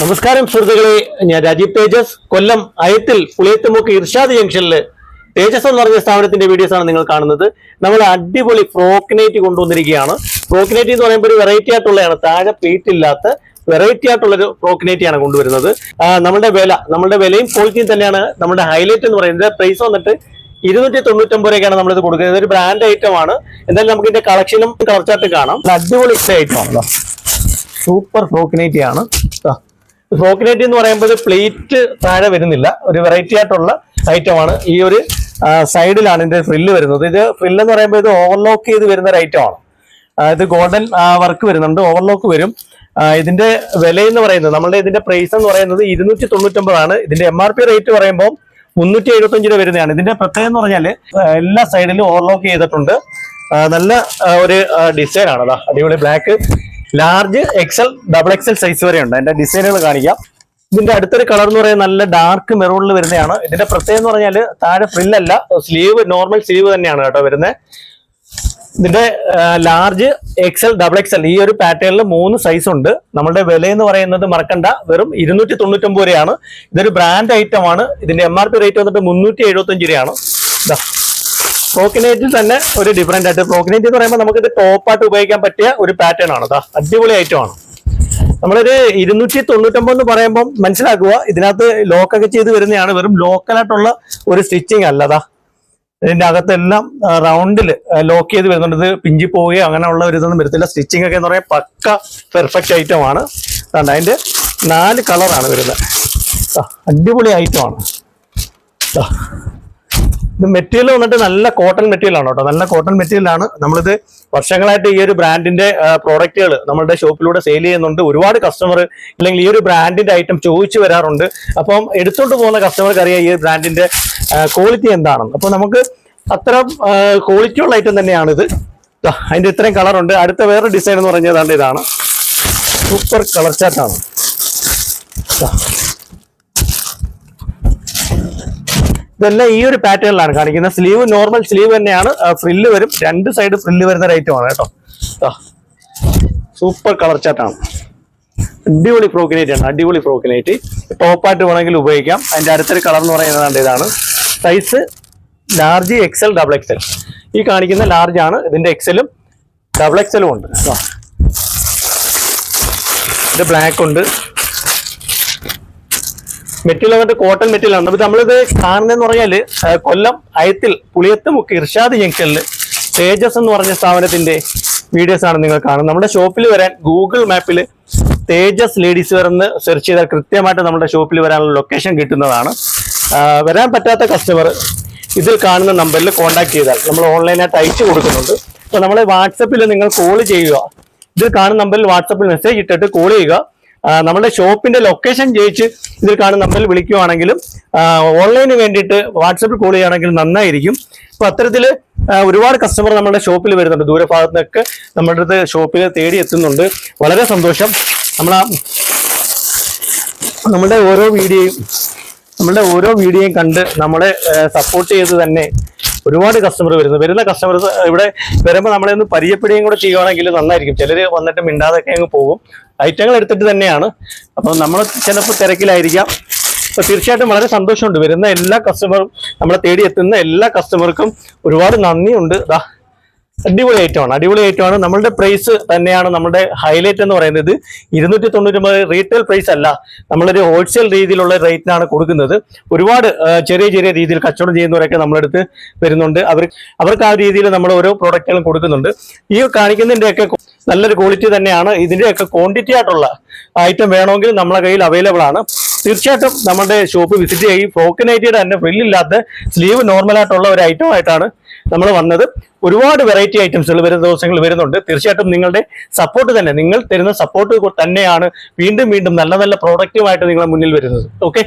നമസ്കാരം സുഹൃത്തുക്കളെ. ഞാൻ രാജീവ് തേജസ്. കൊല്ലം അയത്തിൽ പുളിയത്തുമുക്ക് ഇർഷാദ് ജംഗ്ഷനിൽ തേജസ് എന്ന് പറഞ്ഞ സ്ഥാപനത്തിന്റെ വീഡിയോസ് ആണ് നിങ്ങൾ കാണുന്നത്. നമ്മൾ അടിപൊളി ഫ്രോക്കിനേറ്റ് കൊണ്ടുവന്നിരിക്കുകയാണ്. ഫ്രോക്കിനേറ്റ് എന്ന് പറയുമ്പോൾ ഒരു വെറൈറ്റി ആയിട്ടുള്ളതാണ് താഴെ പ്ലേറ്റ് ഇല്ലാത്ത വെറൈറ്റി ആയിട്ടുള്ളൊരു ഒരു ആണ് കൊണ്ടുവരുന്നത്. നമ്മുടെ വില നമ്മുടെ വിലയും ക്വാളിറ്റിയും തന്നെയാണ്. നമ്മുടെ ഹൈലൈറ്റ് എന്ന് പറയുന്നത് പ്രൈസ് വന്നിട്ട് ഇരുന്നൂറ്റി തൊണ്ണൂറ്റൊമ്പത് രൂപയ്ക്കാണ് നമ്മളിത് കൊടുക്കുന്നത്. ഇതൊരു ബ്രാൻഡ് ഐറ്റം ആണ്. എന്തായാലും നമുക്ക് ഇതിന്റെ കളക്ഷനും കളർ കാണാം. അടിപൊളി ഐറ്റം ആണ്. സൂപ്പർ ഫ്രോക്കിനേറ്റി ഫ്രോക്കിനേറ്റ് എന്ന് പറയുമ്പോൾ പ്ലേറ്റ് താഴെ വരുന്നില്ല. ഒരു വെറൈറ്റി ആയിട്ടുള്ള ഐറ്റമാണ് ഈ ഒരു സൈഡിലാണ് ഇതിന്റെ ഫ്രില്ല് വരുന്നത്. ഇത് ഫ്രില്ല് എന്ന് പറയുമ്പോൾ ഇത് ഓവർലോക്ക് ചെയ്ത് വരുന്ന ഒരു ഐറ്റം ആണ്. ഇത് ഗോൾഡൻ വർക്ക് വരുന്നുണ്ട്. ഓവർലോക്ക് വരും. ഇതിന്റെ വില എന്ന് പറയുന്നത് നമ്മളുടെ ഇതിന്റെ പ്രൈസ് എന്ന് പറയുന്നത് ഇരുന്നൂറ്റി തൊണ്ണൂറ്റൊമ്പതാണ് ഇതിന്റെ എം ആർ പി റേറ്റ് പറയുമ്പോൾ മുന്നൂറ്റി എഴുപത്തഞ്ച് രൂപ വരുന്നതാണ്. ഇതിന്റെ പ്രത്യേകത എന്ന് പറഞ്ഞാൽ എല്ലാ സൈഡിലും ഓവർലോക്ക് ചെയ്തിട്ടുണ്ട്. നല്ല ഒരു ഡിസൈൻ ആണ്. അടിപൊളി black large XL double XL size വരെ ഉണ്ട്. അതിന്റെ ഡിസൈനുകൾ കാണിക്കാം. ഇതിന്റെ അടുത്തൊരു കളർ എന്ന് പറയുന്നത് നല്ല ഡാർക്ക് മെറൂണിൽ വരുന്നതാണ്. ഇതിന്റെ പ്രത്യേകം എന്ന് പറഞ്ഞാൽ താഴെ ഫ്രില്ലല്ല സ്ലീവ് നോർമൽ സ്ലീവ് തന്നെയാണ് കേട്ടോ വരുന്നത് ഇതിന്റെ ലാർജ് എക്സൽ ഡബിൾ എക്സൽ ഈ ഒരു പാറ്റേണിൽ മൂന്ന് സൈസ് ഉണ്ട്. നമ്മുടെ വില എന്ന് പറയുന്നത് മറക്കണ്ട വെറും ഇരുന്നൂറ്റി തൊണ്ണൂറ്റൊമ്പത് രൂപയാണ്. ഇതൊരു ബ്രാൻഡ് ഐറ്റം ആണ്. ഇതിന്റെ എം ആർ പി റേറ്റ് വന്നിട്ട് മുന്നൂറ്റി എഴുപത്തഞ്ച് രൂപയാണ്. ഇതാ പ്രോക്കിനേറ്റിൽ തന്നെ ഒരു ഡിഫറെന്റ് ആയിട്ട് പ്രോക്കിനേറ്റ് എന്ന് പറയുമ്പോൾ നമുക്ക് ഇത് ടോപ്പായിട്ട് ഉപയോഗിക്കാൻ പറ്റിയ ഒരു പാറ്റേൺ ആണ്. ദാ അടിപൊളി ആണ്. നമ്മളൊരു ഇരുന്നൂറ്റി തൊണ്ണൂറ്റൊമ്പത് എന്ന് പറയുമ്പോൾ മനസ്സിലാക്കുക ഇതിനകത്ത് ലോക്കൊക്കെ ചെയ്ത് വരുന്നതാണ് വെറും ലോക്കലായിട്ടുള്ള ഒരു സ്റ്റിച്ചിങ് അല്ലതാ ഇതിന്റെ അകത്തെല്ലാം റൗണ്ടിൽ ലോക്ക് ചെയ്ത് വരുന്നുണ്ട്. ഇത് പിഞ്ചി പോവുകയോ അങ്ങനെയുള്ള ഒരു ഇതൊന്നും വരത്തില്ല. സ്റ്റിച്ചിങ് ഒക്കെ എന്ന് പറയാൻ പക്ക പെർഫെക്റ്റ് ഐറ്റം ആണ്. കണ്ടോ അതിന്റെ നാല് കളറാണ് വരുന്നത്. അടിപൊളി ഐറ്റം ആണ്. ദാ. ഇത് മെറ്റീരിയൽ വന്നിട്ട് നല്ല കോട്ടൺ മെറ്റീരിയൽ ആണ് കേട്ടോ. നല്ല കോട്ടൺ മെറ്റീരിയൽ ആണ്. നമ്മളിത് വർഷങ്ങളായിട്ട് ഈ ഒരു ബ്രാൻഡിന്റെ പ്രോഡക്റ്റുകൾ നമ്മുടെ ഷോപ്പിലൂടെ സെയിൽ ചെയ്യുന്നുണ്ട്. ഒരുപാട് കസ്റ്റമർ അല്ലെങ്കിൽ ഈ ഒരു ബ്രാൻഡിന്റെ ഐറ്റം ചോദിച്ചു വരാറുണ്ട്. അപ്പം എടുത്തുകൊണ്ട് പോകുന്ന കസ്റ്റമർക്ക് അറിയാം ഈ ബ്രാൻഡിന്റെ ക്വാളിറ്റി എന്താണെന്ന്. അപ്പൊ നമുക്ക് അത്ര ക്വാളിറ്റി ഉള്ള ഐറ്റം തന്നെയാണ് ഇത് അതിന്റെ ഇത്രയും ഉണ്ട്. അടുത്ത വേറെ ഡിസൈൻ എന്ന് പറഞ്ഞതാണ്ട് ഇതാണ്. സൂപ്പർ കളർ ചാർട്ടാണ് ഇതെല്ലാം ഈ ഒരു പാറ്റേണിലാണ് കാണിക്കുന്നത്. സ്ലീവ് നോർമൽ സ്ലീവ് തന്നെയാണ്. ഫ്രില്ല് വരും. രണ്ട് സൈഡ് ഫ്രില്ല് വരുന്ന റേറ്റുമാണ് കേട്ടോ. സൂപ്പർ കളർ ചാട്ടാണ് അടിപൊളി ഫ്രോക്കിനേറ്റ് ആണ്. അടിപൊളി ഫ്രോക്കിനേറ്റ് ടോപ്പായിട്ട് വേണമെങ്കിൽ ഉപയോഗിക്കാം. അതിന്റെ അടുത്തൊരു കളർ എന്ന് പറയുന്നത് ഇതാണ്. Size large XL double XL ഈ കാണിക്കുന്ന ലാർജ് ആണ്. ഇതിന്റെ എക്സലും ഡബിൾ എക്സലും ഉണ്ട്. ഇത് ബ്ലാക്ക് ഉണ്ട്. മെറ്റീരിയൽ വന്നിട്ട് കോട്ടൺ മെറ്റീരിയൽ ആണ്. അപ്പൊ നമ്മളിത് കാണുന്നതെന്ന് പറഞ്ഞാൽ കൊല്ലം അയത്തിൽ പുളിയത്തുമുക്ക് ഇർഷാദ് ജംഗ്ഷനിൽ തേജസ് എന്ന് പറഞ്ഞ സ്ഥാപനത്തിന്റെ വീഡിയോസ് ആണ് നിങ്ങൾ കാണുന്നത്. നമ്മുടെ ഷോപ്പിൽ വരാൻ ഗൂഗിൾ മാപ്പിൽ തേജസ് ലേഡീസ് വെയർ എന്ന് സെർച്ച് ചെയ്താൽ കൃത്യമായിട്ട് നമ്മുടെ ഷോപ്പിൽ വരാനുള്ള ലൊക്കേഷൻ കിട്ടുന്നതാണ്. വരാൻ പറ്റാത്ത കസ്റ്റമർ ഇതിൽ കാണുന്ന നമ്പറിൽ കോൺടാക്ട് ചെയ്താൽ നമ്മൾ ഓൺലൈനായിട്ട് അയച്ചു കൊടുക്കുന്നുണ്ട്. അപ്പോൾ നമ്മളെ വാട്സപ്പിൽ നിങ്ങൾ കോൾ ചെയ്യുക. ഇതിൽ കാണുന്ന നമ്പറിൽ വാട്സപ്പിൽ മെസ്സേജ് ഇട്ടിട്ട് കോൾ ചെയ്യുക. നമ്മുടെ ഷോപ്പിന്റെ ലൊക്കേഷൻ ജയിച്ച് ഇതിൽ കാണുന്ന നമ്പറിൽ വിളിക്കുവാണെങ്കിലും ഓൺലൈന് വേണ്ടിയിട്ട് വാട്സപ്പിൽ കോൾ ചെയ്യുകയാണെങ്കിൽ നന്നായിരിക്കും. അപ്പൊ അത്തരത്തിൽ ഒരുപാട് കസ്റ്റമർ നമ്മുടെ ഷോപ്പിൽ വരുന്നുണ്ട്. ദൂരഭാഗത്തു നിന്നൊക്കെ നമ്മുടെ അടുത്ത് ഷോപ്പിൽ തേടി എത്തുന്നുണ്ട്. വളരെ സന്തോഷം. നമ്മൾ നമ്മുടെ ഓരോ വീഡിയോയും നമ്മുടെ ഓരോ വീഡിയോയും കണ്ട് നമ്മളെ സപ്പോർട്ട് ചെയ്ത് തന്നെ ഒരുപാട് കസ്റ്റമർ വരുന്നു. വരുന്ന കസ്റ്റമേഴ്സ് ഇവിടെ വരുമ്പോൾ നമ്മളെ ഒന്ന് പരിചയപ്പെടുകയും കൂടെ ചെയ്യുകയാണെങ്കിൽ നന്നായിരിക്കും. ചിലർ വന്നിട്ട് മിണ്ടാതൊക്കെ അങ്ങ് പോകും. ഐറ്റങ്ങൾ എടുത്തിട്ട് തന്നെയാണ്. അപ്പോൾ നമ്മൾ ചിലപ്പോൾ തിരക്കിലായിരിക്കാം. അപ്പൊ തീർച്ചയായിട്ടും വളരെ സന്തോഷമുണ്ട്. വരുന്ന എല്ലാ കസ്റ്റമറും നമ്മളെ തേടി എത്തുന്ന എല്ലാ കസ്റ്റമർക്കും ഒരുപാട് നന്ദിയുണ്ട്. ദാ അടിപൊളി ഐറ്റമാണ് അടിപൊളി ആണ്. നമ്മളുടെ പ്രൈസ് തന്നെയാണ് നമ്മുടെ ഹൈലൈറ്റ് എന്ന് പറയുന്നത് ഇരുന്നൂറ്റി തൊണ്ണൂറ്റൊമ്പത് റീറ്റെയിൽ പ്രൈസ് അല്ല. നമ്മളൊരു ഹോൾസെയിൽ രീതിയിലുള്ള റേറ്റിനാണ് കൊടുക്കുന്നത്. ഒരുപാട് ചെറിയ ചെറിയ രീതിയിൽ കച്ചവടം ചെയ്യുന്നവരൊക്കെ നമ്മുടെ അടുത്ത് വരുന്നുണ്ട്. അവർ അവർക്ക് ആ രീതിയിൽ നമ്മൾ ഓരോ പ്രോഡക്റ്റുകളും കൊടുക്കുന്നുണ്ട്. ഈ കാണിക്കുന്നതിന്റെയൊക്കെ നല്ലൊരു ക്വാളിറ്റി തന്നെയാണ്. ഇതിന്റെയൊക്കെ ക്വാണ്ടിറ്റി ആയിട്ടുള്ള ഐറ്റം വേണമെങ്കിൽ നമ്മളെ കയ്യിൽ അവൈലബിൾ ആണ്. തീർച്ചയായിട്ടും നമ്മുടെ ഷോപ്പ് വിസിറ്റ് ചെയ്യും. ഫ്രോക്കിനൈറ്റിയുടെ തന്നെ ഫ്രില്ലില്ലാത്ത സ്ലീവ് നോർമൽ ആയിട്ടുള്ള ഒരു ഐറ്റം ആയിട്ടാണ് നമ്മൾ വന്നത് ഒരുപാട് വെറൈറ്റി ഐറ്റംസുകൾ വരുന്ന ദിവസങ്ങൾ വരുന്നുണ്ട്. തീർച്ചയായിട്ടും നിങ്ങളുടെ സപ്പോർട്ട് തന്നെ. നിങ്ങൾ തരുന്ന സപ്പോർട്ട് തന്നെയാണ് വീണ്ടും വീണ്ടും നല്ല നല്ല പ്രോഡക്റ്റുമായിട്ട് നിങ്ങളുടെ മുന്നിൽ വരുന്നത്. ഓക്കെ